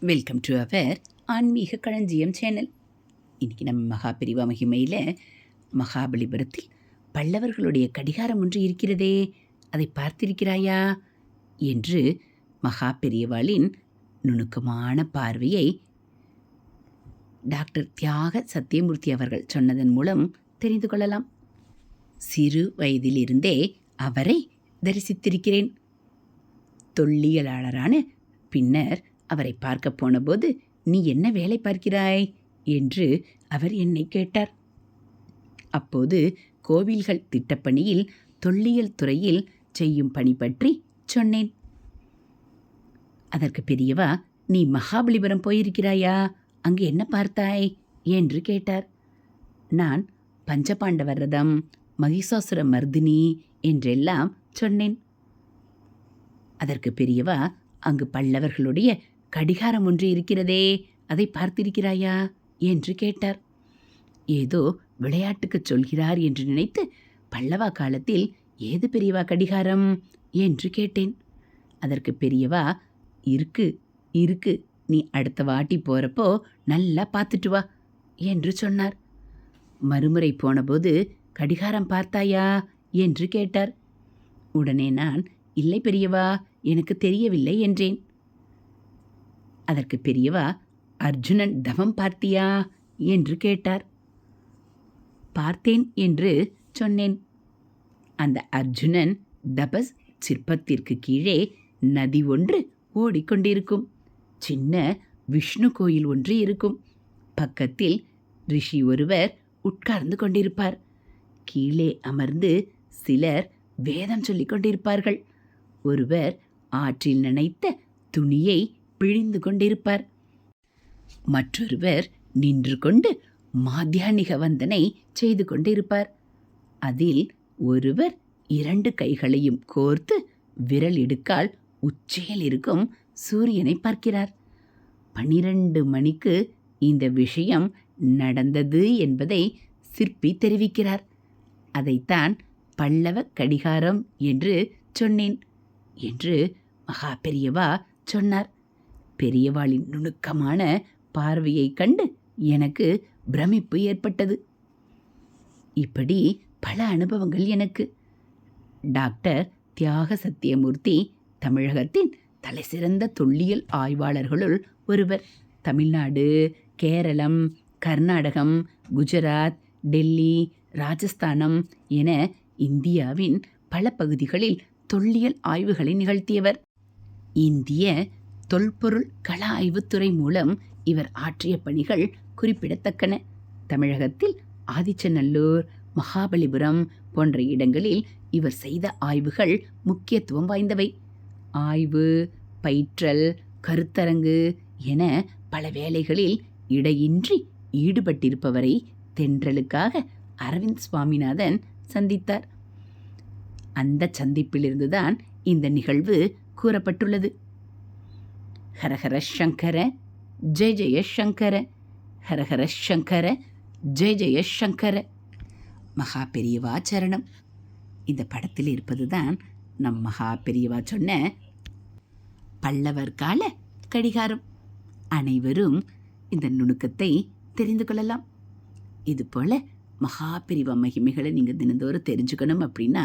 Welcome to our ஆன்மீக களஞ்சியம் channel இன்றைக்கி நம்ம மகாபிரிவா மகிமையில் மகாபலிபுரத்தில் பல்லவர்களுடைய கடிகாரம் ஒன்று இருக்கிறதே. அதை பார்த்திருக்கிறாயா? என்று மகா பெரியவாளின் நுணுக்கமான பார்வையை டாக்டர் தியாக சத்தியமூர்த்தி அவர்கள் சொன்னதன் மூலம் தெரிந்து கொள்ளலாம். சிறு வயதிலிருந்தே அவரை தரிசித்திருக்கிறேன். தொல்லியலாளரான பின்னர் அவரை பார்க்கப் போனபோது நீ என்ன வேலை பார்க்கிறாய்? என்று அவர் என்னை கேட்டார். அப்போது கோவில்கள் திட்டப்பணியில் தொல்லியல் துறையில் செய்யும் பணி பற்றி சொன்னேன். அதற்கு பெரியவா நீ மகாபலிபுரம் போயிருக்கிறாயா? அங்கு என்ன பார்த்தாய்? என்று கேட்டார். நான் பஞ்சபாண்டவர் ரதம் மகிஷாசுர மர்தினி என்றெல்லாம் சொன்னேன். அதற்கு பெரியவா அங்கு பல்லவர்களுடைய கடிகாரம் ஒன்று இருக்கிறதே அதை பார்த்திருக்கிறாயா? என்று கேட்டார். ஏதோ விளையாட்டுக்குச் சொல்கிறார் என்று நினைத்து பல்லவா காலத்தில் ஏது பெரியவா கடிகாரம்? என்று கேட்டேன். அதற்கு பெரியவா இருக்கு இருக்கு நீ அடுத்த வாட்டி போகிறப்போ நல்லா பார்த்துட்டு வா என்று சொன்னார். மறுமுறை போனபோது கடிகாரம் பார்த்தாயா? என்று கேட்டார். உடனே நான் இல்லை பெரியவா எனக்கு தெரியவில்லை என்றேன். அதற்கு பெரியவா அர்ஜுனன் தவம் பார்த்தியா? என்று கேட்டார். பார்த்தேன் என்று சொன்னேன். அந்த அர்ஜுனன் தபஸ் சிற்பத்திற்கு கீழே நதி ஒன்று ஓடிக்கொண்டிருக்கும். சின்ன விஷ்ணு கோயில் ஒன்று இருக்கும். பக்கத்தில் ரிஷி ஒருவர் உட்கார்ந்து கொண்டிருப்பார். கீழே அமர்ந்து சிலர் வேதம் சொல்லிக் கொண்டிருப்பார்கள். ஒருவர் ஆற்றில் நனைத்த துணியை பிழிந்து கொண்டிருப்பார். மற்றொருவர் நின்று கொண்டு மாத்தியானிக வந்தனை செய்து கொண்டிருப்பார். அதில் ஒருவர் இரண்டு கைகளையும் கோர்த்து விரல் இடுக்கால் உச்சியில் இருக்கும் சூரியனை பார்க்கிறார். பனிரெண்டு மணிக்கு இந்த விஷயம் நடந்தது என்பதை சிற்பி தெரிவிக்கிறார். அதைத்தான் பல்லவ கடிகாரம் என்று சொன்னேன் என்று மகா பெரியவா சொன்னார். பெரியவாளின் நுணுக்கமான பார்வையைக் கண்டு எனக்கு பிரமிப்பு ஏற்பட்டது. இப்படி பல அனுபவங்கள் எனக்கு. டாக்டர் தியாக சத்தியமூர்த்தி தமிழகத்தின் தலைசிறந்த தொல்லியல் ஆய்வாளர்களுள் ஒருவர். தமிழ்நாடு கேரளம் கர்நாடகம் குஜராத் டெல்லி ராஜஸ்தானம் என இந்தியாவின் பல பகுதிகளில் தொல்லியல் ஆய்வுகளை நிகழ்த்தியவர். இந்திய தொல்பொருள் கள ஆய்வுத்துறை மூலம் இவர் ஆற்றிய பணிகள் குறிப்பிடத்தக்கன. தமிழகத்தில் ஆதிச்சநல்லூர் மகாபலிபுரம் போன்ற இடங்களில் இவர் செய்த ஆய்வுகள் முக்கியத்துவம் வாய்ந்தவை. ஆய்வு பயிற்றல் கருத்தரங்கு என பல வேலைகளில் இடையின்றி ஈடுபட்டிருப்பவரை தென்றலுக்காக அரவிந்த் சுவாமிநாதன் சந்தித்தார். அந்த சந்திப்பிலிருந்துதான் இந்த நிகழ்வு கூறப்பட்டுள்ளது. ஹரஹர சங்கர ஜெய ஜெயசங்கர ஹரஹர சங்கர ஜெய ஜெயசங்கர மகா பெரியவா சரணம். இந்த படத்தில் இருப்பதுதான் நம் மகா பெரியவா சொன்ன பல்லவர் கால கடிகாரம். அனைவரும் இந்த நுணுக்கத்தை தெரிந்து கொள்ளலாம். இதுபோல் மகா பிரிவ மகிமைகளை நீங்கள் தினந்தோறும் தெரிஞ்சுக்கணும் அப்படின்னா